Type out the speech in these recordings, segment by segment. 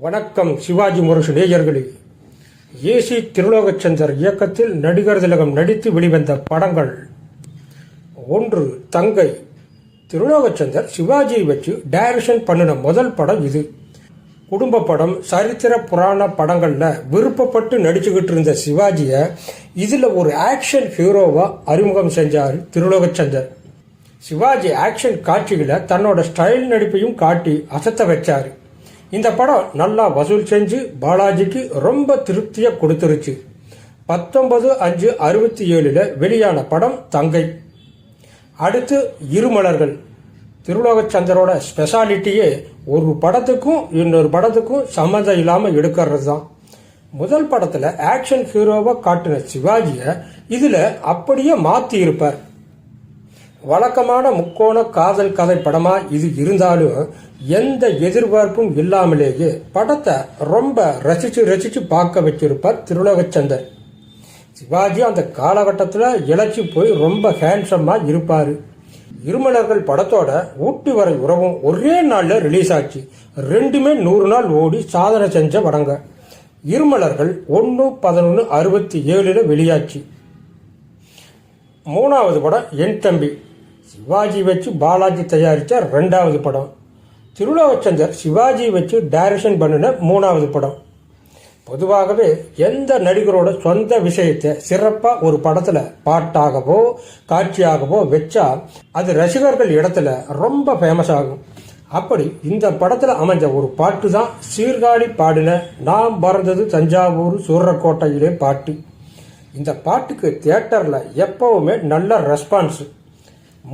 வணக்கம் சிவாஜி முரசு நேயர்களே. ஏசி திருலோகச்சந்தர் இயக்கத்தில் நடிகர் திலகம் நடித்து வெளிவந்த படங்கள். ஒன்று தங்கை. திருலோகச்சந்தர் சிவாஜியை வச்சு டைரக்ஷன் பண்ணின முதல் படம் இது. குடும்ப படம் சரித்திர புராண படங்களில் விருப்பப்பட்டு நடிச்சுக்கிட்டு இருந்த சிவாஜியை இதில் ஒரு ஆக்ஷன் ஹீரோவாக அறிமுகம் செஞ்சார் திருலோகச்சந்தர். சிவாஜி ஆக்ஷன் காட்சிகளை தன்னோட ஸ்டைல் நடிப்பையும் காட்டி அசத்த வச்சார். இந்த படம் நல்லா வசூல் செஞ்சு பாலாஜிக்கு ரொம்ப திருப்தியை கொடுத்துருச்சு. பத்தொன்பது அஞ்சு அறுபத்தி ஏழில் வெளியான படம் தங்கை. அடுத்து இருமலர்கள். திருலோகச்சந்தரோட ஸ்பெஷாலிட்டியே ஒரு படத்துக்கும் இன்னொரு படத்துக்கும் சம்மந்தம் இல்லாமல் எடுக்கிறது தான் முதல் படத்தில் ஆக்ஷன் ஹீரோவை காட்டின சிவாஜியை இதில் அப்படியே மாற்றி இருப்பார் வழக்கமான முக்கோண காதல் கதை படமாக இது இருந்தாலும் எந்த எதிர்பார்ப்பும் இல்லாமலேயே படத்தை ரொம்ப ரசித்து ரசித்து பார்க்க வச்சிருப்பார் திருலோகச்சந்தர் சிவாஜி அந்த காலகட்டத்தில் இழைச்சி போய் ரொம்ப ஹேண்ட்ஸமாக இருப்பார். இருமலர்கள் படத்தோட ஊட்டி வரை உறவும் ஒரே நாளில் ரிலீஸ் ஆச்சு. ரெண்டுமே நூறு நாள் ஓடி சாதனை செஞ்ச படங்க. இருமலர்கள் ஒன்று பதினொன்று அறுபத்தி ஏழில் வெளியாச்சு. மூணாவது படம் என் தம்பி. சிவாஜி வச்சு பாலாஜி தயாரித்த ரெண்டாவது படம். திருலோகச்சந்தர் சிவாஜி வச்சு டைரக்ஷன் பண்ணின மூணாவது படம். பொதுவாகவே எந்த நடிகரோட சொந்த விஷயத்தை சிறப்பாக ஒரு படத்தில் பாட்டாகவோ காட்சியாகவோ வச்சா அது ரசிகர்கள் இடத்துல ரொம்ப ஃபேமஸ் ஆகும். அப்படி இந்த படத்தில் அமைஞ்ச ஒரு பாட்டு தான் சீர்காழி பாடின நாம் பறந்தது தஞ்சாவூர் சூரக்கோட்டையிலே பாட்டு. இந்த பாட்டுக்கு தியேட்டரில் எப்பவுமே நல்ல ரெஸ்பான்ஸ்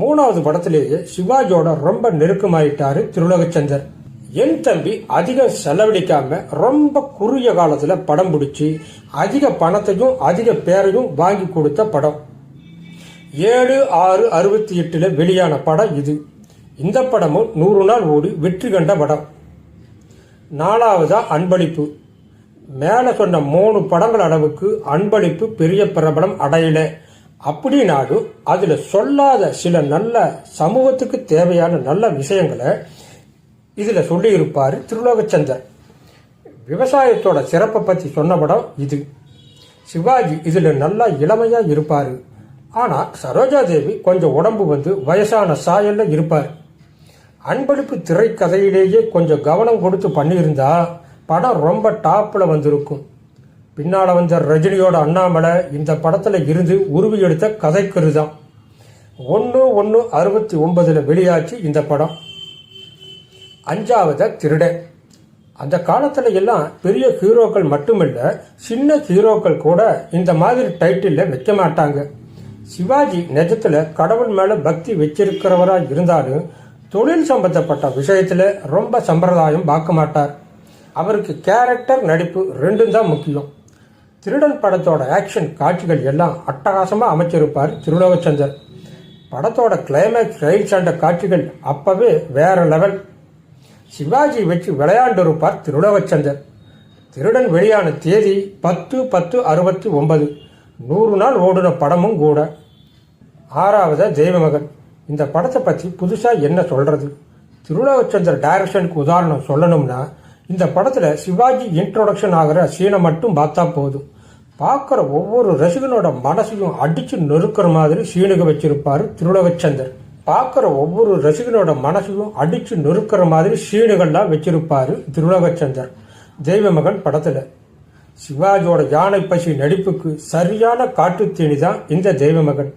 மூணாவது படத்திலேயே சிவாஜியோட ரொம்ப நெருக்கமாயிட்டாரு திருலோகச்சந்தர். என் தம்பி அதிகம் செலவழிக்காம ரொம்ப குறுகிய காலத்துல படம் பிடிச்சி அதிக பணத்தையும் அதிக பேரையும் வாங்கி கொடுத்த படம். ஏழு ஆறு அறுபத்தி எட்டுல வெளியான படம் இது. இந்த படமும் நூறு நாள் ஓடி வெற்றி கண்ட படம். நாலாவதா அன்பளிப்பு. மேலே சொன்ன மூணு படங்கள் அளவுக்கு அன்பளிப்பு பெரிய பிரபலம் அடையலை. அப்படின்னாலும் அதில் சொல்லாத சில நல்ல சமூகத்துக்கு தேவையான நல்ல விஷயங்களை இதில் சொல்லியிருப்பார் திருலோகச்சந்தர். விவசாயத்தோட சிறப்பை பற்றி சொன்ன படம் இது. சிவாஜி இதில் நல்லா இளமையாக இருப்பார். ஆனால் சரோஜாதேவி கொஞ்சம் உடம்பு வந்து வயசான சாயல்ல இருப்பார். அன்பளிப்பு திரைக்கதையிலேயே கொஞ்சம் கவனம் கொடுத்து பண்ணியிருந்தா படம் ரொம்ப டாப்பில் வந்திருக்கும். பின்னால் வந்த ரஜினியோட அண்ணாமலை இந்த படத்தில் இருந்து உருவி எடுத்த கதைக்கரு தான் ஒன்று ஒன்று அறுபத்தி ஒன்பதில் வெளியாச்சு இந்த படம். அஞ்சாவது திருடன். அந்த காலத்தில் எல்லாம் பெரிய ஹீரோக்கள் மட்டுமில்ல சின்ன ஹீரோக்கள் கூட இந்த மாதிரி டைட்டிலில் வைக்க மாட்டாங்க. சிவாஜி நிஜத்தில் கடவுள் மேலே பக்தி வச்சிருக்கிறவராக இருந்தாலும் தொழில் சம்பந்தப்பட்ட விஷயத்தில் ரொம்ப சம்பிரதாயம் பார்க்க மாட்டார். அவருக்கு கேரக்டர் நடிப்பு ரெண்டும் தான் முக்கியம். திருடன் படத்தோட ஆக்ஷன் காட்சிகள் எல்லாம் அட்டகாசமாக அமைச்சிருப்பார் திருலோகச்சந்தர். படத்தோட கிளைமேக்ஸ் ரயில் சண்டை காட்சிகள் அப்பவே வேற லெவல் சிவாஜி வச்சு விளையாண்டிருப்பார் திருலோகச்சந்தர். திருடன் வெளியான தேதி பத்து பத்து அறுபத்தி ஒன்பது. நூறு நாள் ஓடின படமும் கூட. ஆறாவது தெய்வமகன் இந்த படத்தை பற்றி புதுசாக என்ன சொல்கிறது திருலோகச்சந்தர் டைரக்ஷனுக்கு உதாரணம் சொல்லணும்னா இந்த படத்தில் சிவாஜி இன்ட்ரோடக்ஷன் ஆகிற சீனை மட்டும் பார்த்தா போதும். பார்க்குற ஒவ்வொரு ரசிகனோட மனசையும் அடித்து நொறுக்கிற மாதிரி சீனுக வச்சிருப்பார் திருலகச்சந்தர். பார்க்குற ஒவ்வொரு ரசிகனோட மனசையும் அடிச்சு நொறுக்கிற மாதிரி சீனுகள்லாம் வச்சிருப்பார் திருலகச்சந்தர். தெய்வ தெய்வமகன் படத்தில். சிவாஜியோட யானை பசி நடிப்புக்கு சரியான காட்டுத்தீனி தான் இந்த தெய்வமகன்.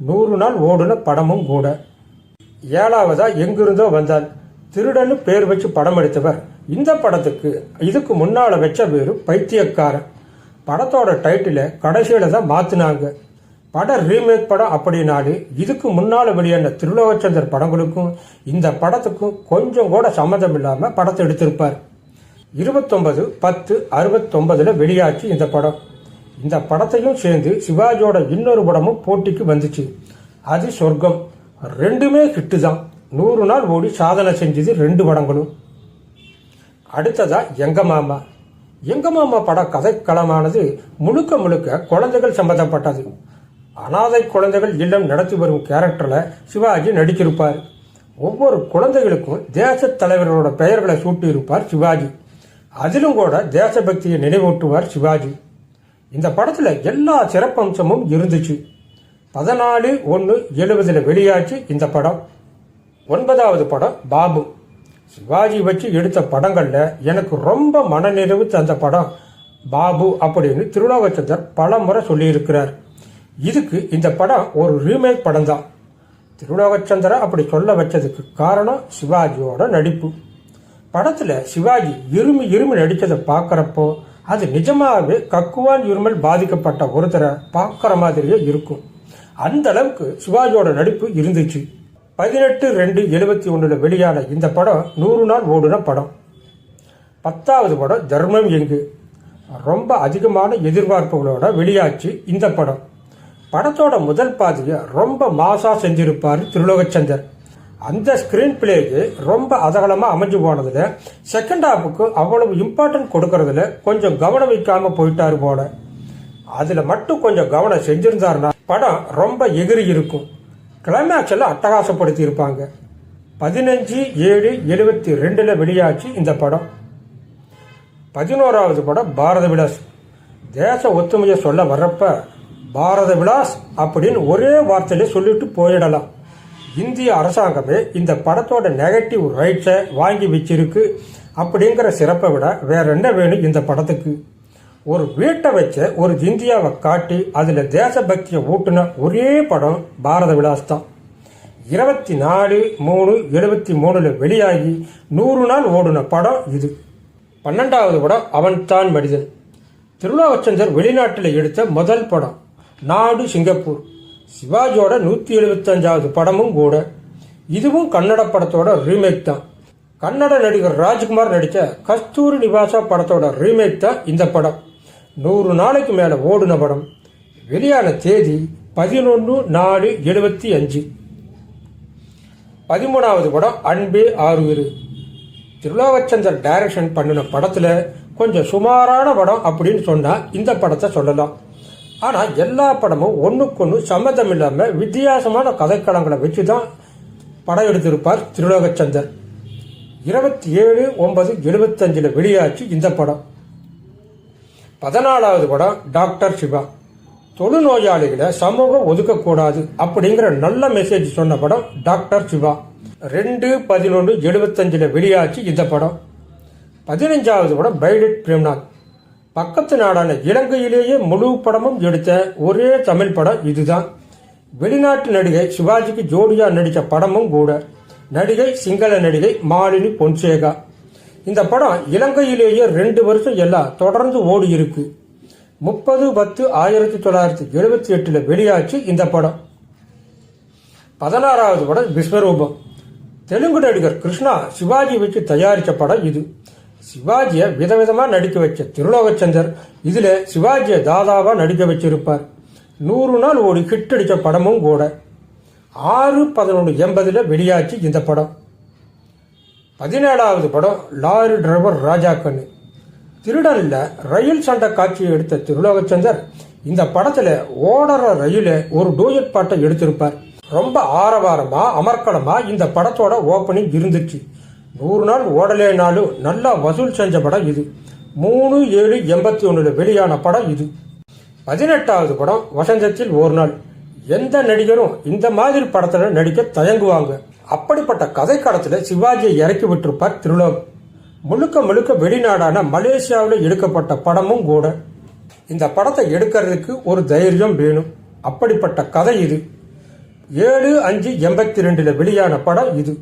நூறு நாள் ஓடுன படமும் கூட. ஏழாவதா எங்கிருந்தோ வந்தால் திருடன்னு பேர் வச்சு படம் எடுத்தவர். இந்த படத்துக்கு இதுக்கு முன்னால் வச்ச பேர் பைத்தியக்காரன். படத்தோட டைட்டில கடைசியில் தான் மாற்றினாங்க படம் ரீமேக் படம் அப்படின்னாலே இதுக்கு முன்னால் வெளியான திருலோகச்சந்தர் படங்களுக்கும் இந்த படத்துக்கும் கொஞ்சம் கூட சம்மந்தம் இல்லாமல் படத்தை எடுத்திருப்பார். இருபத்தொன்பது பத்து அறுபத்தொன்பதில் வெளியாச்சு இந்த படம். இந்த படத்தையும் சேர்ந்து சிவாஜியோட இன்னொரு படமும் போட்டிக்கு வந்துச்சு. அது சொர்க்கம். ரெண்டுமே ஹிட்டு தான். நூறு நாள் ஓடி சாதனை செஞ்சது ரெண்டு படங்களும். அடுத்ததா எங்க மாமா. எங்க மாமா பட கதைக்களமானது முழுக்க முழுக்க குழந்தைகள் சம்பந்தப்பட்டது. அனாதை குழந்தைகள் இல்லம் நடத்தி வரும் கேரக்டரில் சிவாஜி நடிச்சிருப்பார். ஒவ்வொரு குழந்தைகளுக்கும் தேச தலைவர்களோட பெயர்களை சூட்டியிருப்பார் சிவாஜி. அதிலும் கூட தேசபக்தியை நினைவூட்டுவார் சிவாஜி. இந்த படத்தில் எல்லா சிறப்பம்சமும் இருந்துச்சு. பதினாலு ஒன்று எழுபதில் வெளியாச்சு இந்த படம். ஒன்பதாவது படம் பாபு. சிவாஜி வச்சு எடுத்த படங்களில் எனக்கு ரொம்ப மனநிறைவு தந்த படம் பாபு அப்படின்னு திருலோகச்சந்தர் பல முறை சொல்லியிருக்கிறார். இதுக்கு இந்த படம் ஒரு ரீமேக் படம் தான் திருலோகச்சந்திரன் அப்படி சொல்ல வச்சதுக்கு காரணம் சிவாஜியோட நடிப்பு. படத்தில் சிவாஜி இருமி இருமி நடித்ததை பார்க்குறப்போ அது நிஜமாகவே கக்குவான் இருமல் பாதிக்கப்பட்ட ஒருத்தரை பார்க்குற மாதிரியே இருக்கும். அந்த அளவுக்கு சிவாஜியோட நடிப்பு இருந்துச்சு. பதினெட்டு ரெண்டு எழுபத்தி ஒன்றில் வெளியான இந்த படம் நூறு நாள் ஓடுன படம். பத்தாவது படம் தர்மம் எங்கு? ரொம்ப அதிகமான எதிர்பார்ப்புகளோட வெளியாச்சு இந்த படம். படத்தோட முதல் பாதியை ரொம்ப மாசாக செஞ்சிருப்பார் திருலோகச்சந்தர் அந்த ஸ்கிரீன் பிளேக்கு ரொம்ப அதகலமாக அமைஞ்சு போனதில் செகண்ட் ஹாஃபுக்கு அவ்வளவு இம்பார்ட்டன்ட் கொடுக்கறதுல கொஞ்சம் கவனம் வைக்காமல் போயிட்டாரு போல. அதில் மட்டும் கொஞ்சம் கவனம் செஞ்சிருந்தாருன்னா படம் ரொம்ப எகிரி இருக்கும். கிளைமேக்ஸ் எல்லாம் அட்டகாசப்படுத்தி இருப்பாங்க பதினஞ்சு ஏழு எழுபத்தி ரெண்டில் வெளியாச்சு இந்த படம். பதினோராவது படம் பாரத விலாஸ். தேச ஒத்துமையை சொல்ல வர்றப்ப பாரத விலாஸ் அப்படின்னு ஒரே வார்த்தையில சொல்லிட்டு போயிடலாம். இந்திய அரசாங்கமே இந்த படத்தோட நெகட்டிவ் ரைட்ஸை வாங்கி வச்சிருக்கு அப்படிங்கிற சிறப்பை விட வேற என்ன வேணும் இந்த படத்துக்கு? ஒரு வீட்டை வச்ச ஒரு இந்தியாவை காட்டி அதில் தேசபக்தியை ஊட்டின ஒரே படம் பாரத விலாஸ் தான் இருபத்தி நாலு மூணு எழுபத்தி மூணில் வெளியாகி நூறு நாள் ஓடின படம் இது. பன்னெண்டாவது படம் அவன்தான் மனிதன். திருநாவச்சந்தர் வெளிநாட்டில் எடுத்த முதல் படம் நாடு சிங்கப்பூர். சிவாஜியோட நூற்றி எழுபத்தஞ்சாவது படமும் கூட. இதுவும் கன்னட படத்தோட ரீமேக் தான். கன்னட நடிகர் ராஜ்குமார் நடித்த கஸ்தூரி நிவாசா படத்தோட ரீமேக் தான் இந்த படம். நூறு நாளைக்கு மேலே ஓடின படம். வெளியான தேதி பதினொன்று நாலு எழுபத்தி அஞ்சு. பதிமூணாவது படம் அன்பே ஆறுயிரு. திருலோகச்சந்தர் டைரக்ஷன் பண்ணின படத்தில் கொஞ்சம் சுமாரான படம் அப்படின்னு சொன்னால் இந்த படத்தை சொல்லலாம். ஆனால் எல்லா படமும் ஒன்றுக்கொன்று சம்மந்தம் இல்லாமல் வித்தியாசமான கதைக்களங்களை வச்சு தான் படம் எடுத்திருப்பார் திருலோகச்சந்தர். இருபத்தி ஏழு ஒன்பது எழுபத்தஞ்சில் வெளியாச்சு இந்த படம். பதினாலாவது படம் டாக்டர் சிவா தொழுநோயாளிகளை சமூகம் ஒதுக்கக்கூடாது அப்படிங்கிற நல்ல மெசேஜ் சொன்ன படம் டாக்டர் சிவா ரெண்டு பதினொன்று எழுபத்தஞ்சில் வெளியாச்சு இந்த படம். பதினஞ்சாவது படம் பைலட் பிரேம்நாத் பக்கத்து நாடான இலங்கையிலேயே முழு படமும் எடுத்த ஒரே தமிழ் படம் இதுதான். வெளிநாட்டு நடிகை சிவாஜிக்கு ஜோடியா நடித்த படமும் கூட. நடிகை சிங்கள நடிகை மாலினி பொன்சேகா. இந்த படம் இலங்கையிலேயே ரெண்டு வருஷம் எல்லாம் தொடர்ந்து ஓடி இருக்கு. முப்பது பத்து ஆயிரத்தி தொள்ளாயிரத்தி எழுபத்தி எட்டுல வெளியாச்சு இந்த படம். பதினாறாவது படம் விஸ்வரூபம். தெலுங்கு நடிகர் கிருஷ்ணா சிவாஜி வச்சு தயாரித்த படம் இது. சிவாஜியை விதவிதமாக நடிக்க வச்ச திருலோகச்சந்தர் இதில் சிவாஜியை தாதாவாக நடிக்க வச்சிருப்பார். நூறு நாள் ஓடி ஹிட் அடித்த படமும் கூட. ஆறு பதினொன்று எண்பதில் வெளியாச்சு இந்த படம். பதினேழாவது படம் லாரி டிரைவர் ராஜா கண்ணு திருடனில் ரயில் சண்டை காட்சியை எடுத்த திருலோகச்சந்தர் இந்த படத்தில் ஓடுற ரயில ஒரு டூயட் பாட்டை எடுத்திருப்பார். ரொம்ப ஆரவாரமா அமர்க்கலமா இந்த படத்தோட ஓப்பனிங் இருந்துச்சு. நூறு நாள் ஓடலேனாலும் நல்லா வசூல் செஞ்ச படம் இது. மூணு ஏழு எண்பத்தி ஒன்றில் வெளியான படம் இது. பதினெட்டாவது படம் வசந்தத்தில் ஒரு நாள். எந்த நடிகரும் இந்த மாதிரி படத்தில் நடிக்க தயங்குவாங்க. அப்படிப்பட்ட கதை காலத்தில் சிவாஜியை இறக்கி விட்டிருப்பார் திருலோக் முழுக்க முழுக்க வெளிநாடான மலேசியாவில் எடுக்கப்பட்ட படமும் கூட. இந்த படத்தை எடுக்கிறதுக்கு ஒரு தைரியம் வேணும். அப்படிப்பட்ட கதை இது. ஏழு அஞ்சு எண்பத்தி ரெண்டில் வெளியான படம் இது.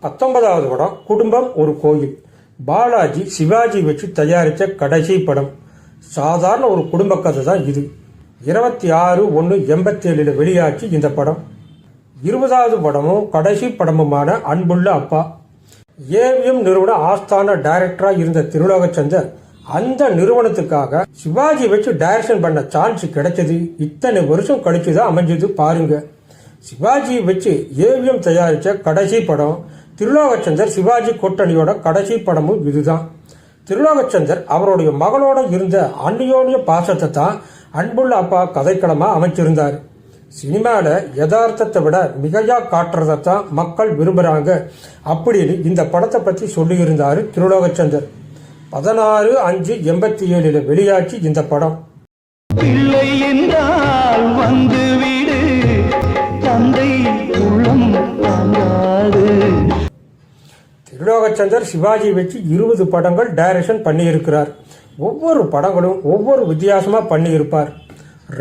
பத்தொன்பதாவது படம் குடும்பம் ஒரு கோயில். பாலாஜி சிவாஜி வச்சு தயாரித்த கடைசி படம். சாதாரண ஒரு குடும்ப கதை தான் இது. இருபத்தி ஆறு ஒன்று எண்பத்தி ஏழில் வெளியாச்சு இந்த படம். இருபதாவது படமும் கடைசி படமுமான அன்புள்ள அப்பா. ஏவிஎம் நிறுவன ஆஸ்தான டைரக்டராக இருந்த திருலோகச்சந்தர் அந்த நிறுவனத்துக்காக சிவாஜி வச்சு டைரக்ஷன் பண்ண சான்ஸ் கிடைச்சது. இத்தனை வருஷம் கழிச்சு தான் அமைஞ்சது பாருங்க. சிவாஜி வச்சு ஏவிஎம் தயாரித்த கடைசி படம் திருலோகச்சந்தர் சிவாஜி கூட்டணியோட கடைசி படமும் இதுதான். திருலோகச்சந்தர் அவருடைய மகளோட இருந்த அந்நியோனிய பாசத்தை தான் அன்புள்ள அப்பா கதைக்களமாக அமைச்சிருந்தார். சினிமாவில் யதார்த்தத்தை விட மிகையா காட்டுறதைத்தான் மக்கள் விரும்புகிறாங்க அப்படின்னு இந்த படத்தை பற்றி சொல்லியிருந்தார் திருலோகச்சந்தர். பதினாறு அஞ்சு எண்பத்தி ஏழில் வெளியாச்சு இந்த படம். பிள்ளை என்றால் வந்து விடு தந்தை உள்ளம் திருலோகச்சந்தர் சிவாஜி வச்சு இருபது படங்கள் டைரக்ஷன் பண்ணியிருக்கிறார். ஒவ்வொரு படங்களும் ஒவ்வொரு வித்தியாசமா பண்ணியிருப்பார்.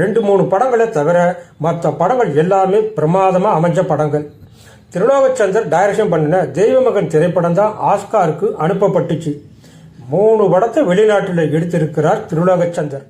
ரெண்டு மூணு படங்களை தவிர மற்ற படங்கள் எல்லாமே பிரமாதமாக அமைஞ்ச படங்கள். திருலோகச்சந்தர் டைரக்ஷன் பண்ணின தெய்வமகன் திரைப்படம் தான் ஆஸ்காருக்கு அனுப்பப்பட்டுச்சு. மூணு படத்தை வெளிநாட்டில் எடுத்திருக்கிறார் திருலோகச்சந்தர்.